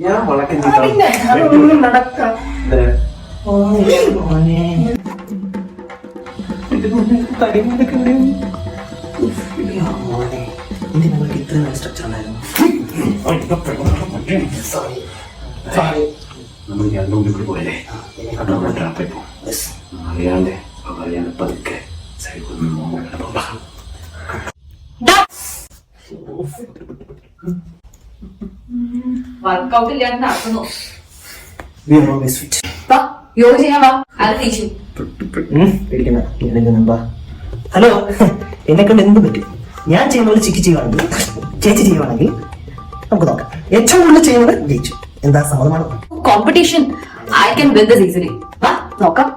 ഞാൻ സോറി നമ്മൾ ഞാൻ മുമ്പിൽ പോയല്ലേ? അവിടെ ട്രാപ്പ് ഇപ്പോ അറിയാണ്ട് അറിയാണ്ട് പതുക്കെ സൈഡിൽ പോകാം. വർക്കൗട്ട് ഇല്ലാണ്ട് നടക്കുന്നു യോഗ ചെയ്യാൻ വാ അത് ഹലോ എന്നെ കൊണ്ട് എന്ത് പറ്റും ഞാൻ ചെയ്യുന്ന പോലെ ചിക്കി ചെയ്യുവാണെങ്കിൽ ചേച്ചി ചെയ്യുവാണെങ്കിൽ നമുക്ക് നോക്കാം ഏറ്റവും കൂടുതൽ ചെയ്യുന്നത് ജയിച്ചു എന്താ സമ്മതമാണ് competition I can win this easily വാ നോക്കാം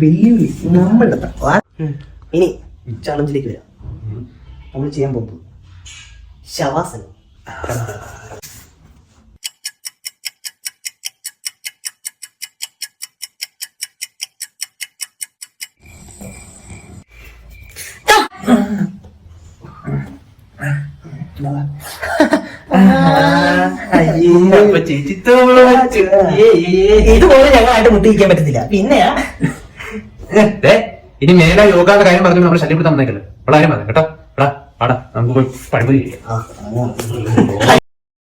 വെല്ലുവിളി നമ്മളുടെ. ഇനി ചലഞ്ചിലേക്ക് വരാം നമ്മൾ ചെയ്യാൻ പോകുന്നത് ശവാസനം ഇതുപോലെ ഞങ്ങളായിട്ട് മുട്ടിയിരിക്കാൻ പറ്റത്തില്ല. പിന്നെയാ. ഇനി മേലെ യോഗ കാര്യം പറഞ്ഞു നമ്മൾ ശല്യപ്പെടുത്താൻ വന്നേക്കല്ലോ അവിടെ കാര്യം പറഞ്ഞു കേട്ടോ. എടാ പാടാ. നമുക്ക് പോയി ആ.